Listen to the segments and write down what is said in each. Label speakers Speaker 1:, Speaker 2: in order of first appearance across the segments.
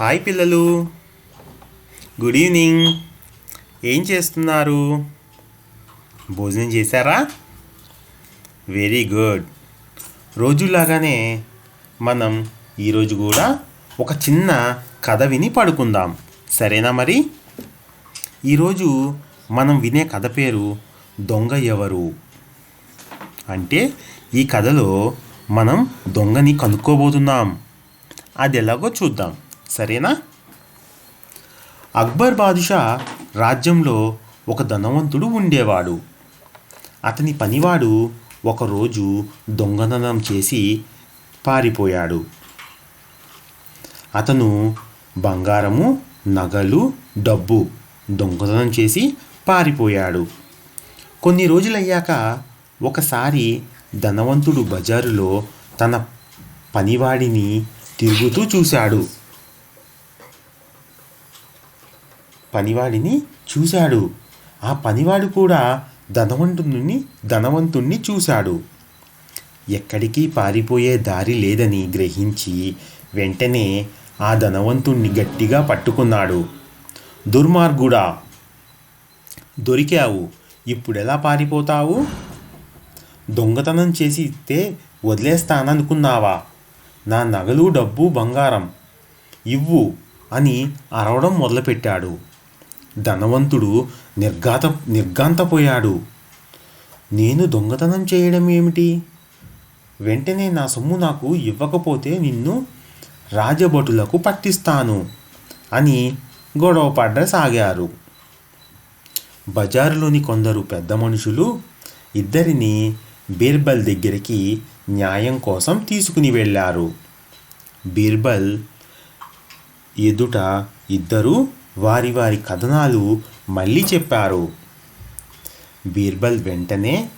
Speaker 1: Hi పిల్లలు. Good evening. ఏం చేస్తున్నారు? భోజనం చేశారా? Very good. రోజులాగానే మనం ఈరోజు కూడా ఒక చిన్న కథ విని పడుకుందాం. సరేనా మరి? ఈరోజు మనం వినే కథ పేరు దొంగ ఎవరు? అంటే ఈ కథలో మనం దొంగని కనుక్కోబోతున్నాం. అది ఎలాగో చూద్దాం. సరేనా? అక్బర్ బాదుషా రాజ్యంలో ఒక ధనవంతుడు ఉండేవాడు. అతని పనివాడు ఒకరోజు దొంగతనం చేసి పారిపోయాడు. అతను బంగారము నగలు డబ్బు దొంగతనం చేసి పారిపోయాడు. కొన్ని రోజులయ్యాక ఒకసారి ధనవంతుడు బజారులో తన పనివాడిని తిరుగుతూ చూశాడు. పనివాడిని చూశాడు. ఆ పనివాడు కూడా ధనవంతుని ధనవంతుణ్ణి చూశాడు. ఎక్కడికి పారిపోయే దారి లేదని గ్రహించి వెంటనే ఆ ధనవంతుణ్ణి గట్టిగా పట్టుకున్నాడు. దుర్మార్గుడా! దొరికావు. ఇప్పుడెలా పారిపోతావు? దొంగతనం చేసి ఇస్తే వదిలేస్తాననుకున్నావా? నా నగలు డబ్బు బంగారం ఇవ్వు అని అరవడం మొదలుపెట్టాడు. ధనవంతుడు నిర్ఘాత నిర్గాంతపోయాడు నేను దొంగతనం చేయడం ఏమిటి? వెంటనే నా సొమ్ము నాకు ఇవ్వకపోతే నిన్ను రాజభటులకు పట్టిస్తాను అని గొడవ పడసాగారు బజారులోని కొందరు పెద్ద మనుషులు ఇద్దరిని బీర్బల్ దగ్గరికి న్యాయం కోసం తీసుకుని వెళ్ళారు. బీర్బల్ ఎదుట ఇద్దరు వారి వారి కథనాలు మళ్ళీ చెప్పారు. బీర్బల్ వెంటనే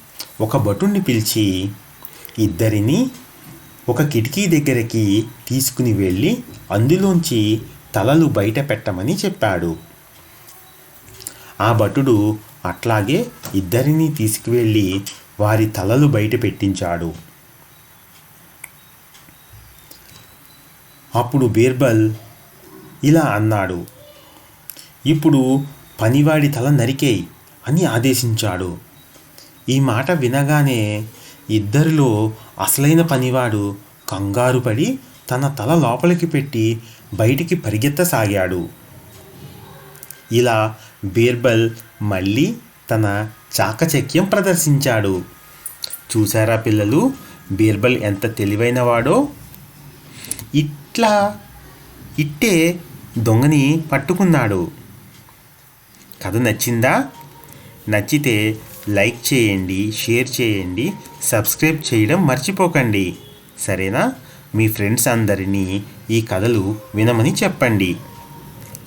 Speaker 1: ఒక భటుణ్ణి పిలిచి ఇద్దరిని ఒక కిటికీ దగ్గరికి తీసుకుని వెళ్ళి అందులోంచి తలలు బయట పెట్టమని చెప్పాడు. ఆ భటుడు అట్లాగే ఇద్దరిని తీసుకువెళ్ళి వారి తలలు బయట పెట్టించాడు. అప్పుడు బీర్బల్ ఇలా అన్నాడు ఇప్పుడు పనివాడి తల నరికేయి అని ఆదేశించాడు. ఈ మాట వినగానే ఇద్దరిలో అసలైన పనివాడు కంగారు పడి తన తల లోపలికి పెట్టి బయటికి పరిగెత్తసాగాడు. ఇలా బీర్బల్ మళ్ళీ తన చాకచక్యం ప్రదర్శించాడు. చూసారా పిల్లలు బీర్బల్ ఎంత తెలివైనవాడో? ఇట్లా ఇట్టే దొంగని పట్టుకున్నాడు. కథ నచ్చిందా? నచ్చితే లైక్ చేయండి షేర్ చేయండి సబ్స్క్రైబ్ చేయడం మర్చిపోకండి. సరేనా? మీ ఫ్రెండ్స్ అందరినీ ఈ కథలు వినమని చెప్పండి.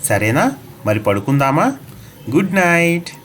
Speaker 1: సరేనా? మరి పడుకుందామా? Good night!